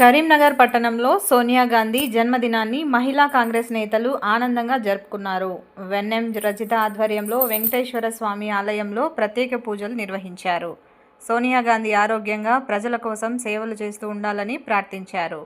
కరీంనగర్ పట్టణంలో సోనియా గాంధీ జన్మదినాన్ని మహిళా కాంగ్రెస్ నేతలు ఆనందంగా జరుపుకున్నారు. వెన్నెం రచిత ఆధ్వర్యంలో వెంకటేశ్వర స్వామి ఆలయంలో ప్రత్యేక పూజలు నిర్వహించారు. సోనియా గాంధీ ఆరోగ్యంగా ప్రజల కోసం సేవలు చేస్తూ ఉండాలని ప్రార్థించారు.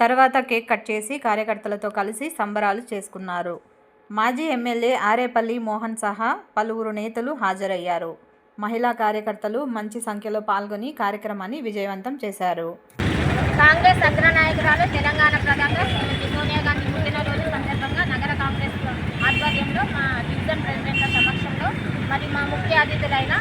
తర్వాత కేక్ కట్ చేసి కార్యకర్తలతో కలిసి సంబరాలు చేసుకున్నారు. మాజీ ఎమ్మెల్యే ఆరేపల్లి మోహన్ సహా పలువురు నేతలు హాజరయ్యారు. మహిళా కార్యకర్తలు మంచి సంఖ్యలో పాల్గొని కార్యక్రమాన్ని విజయవంతం చేశారు. కాంగ్రెస్ అగ్రనాయకురాలు తెలంగాణ ప్రధాని శ్రీమతి సోనియా గాంధీ పుట్టినరోజు సందర్భంగా నగర కాంగ్రెస్ ఆధ్వర్యంలో మా డివిజన్ ప్రెసిడెంట్ల సమక్షంలో మరి మా ముఖ్య అతిథులైన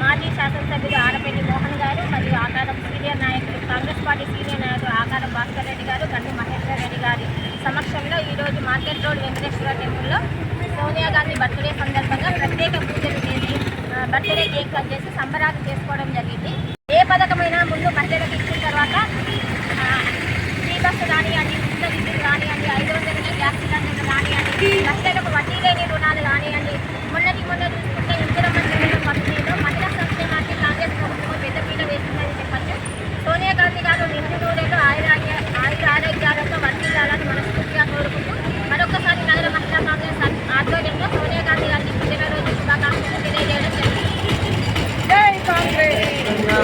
మాజీ శాసనసభ్యులు ఆడపల్లి మోహన్ గారు మరియు ఆకారం సీనియర్ నాయకులు కాంగ్రెస్ పార్టీ సీనియర్ నాయకులు ఆకారం భాస్కర్ రెడ్డి గారు గండి మహేశ్వర్ రెడ్డి గారి సమక్షంలో ఈరోజు మార్కెట్ రోడ్ వెంకటేశ్వర టెంపుల్లో సోనియా గాంధీ బర్త్డే సందర్భంగా ప్రత్యేక పూజలు చేసి బర్త్డే కేక్ కట్ చేసి సంబరాలు చేసుకోవడం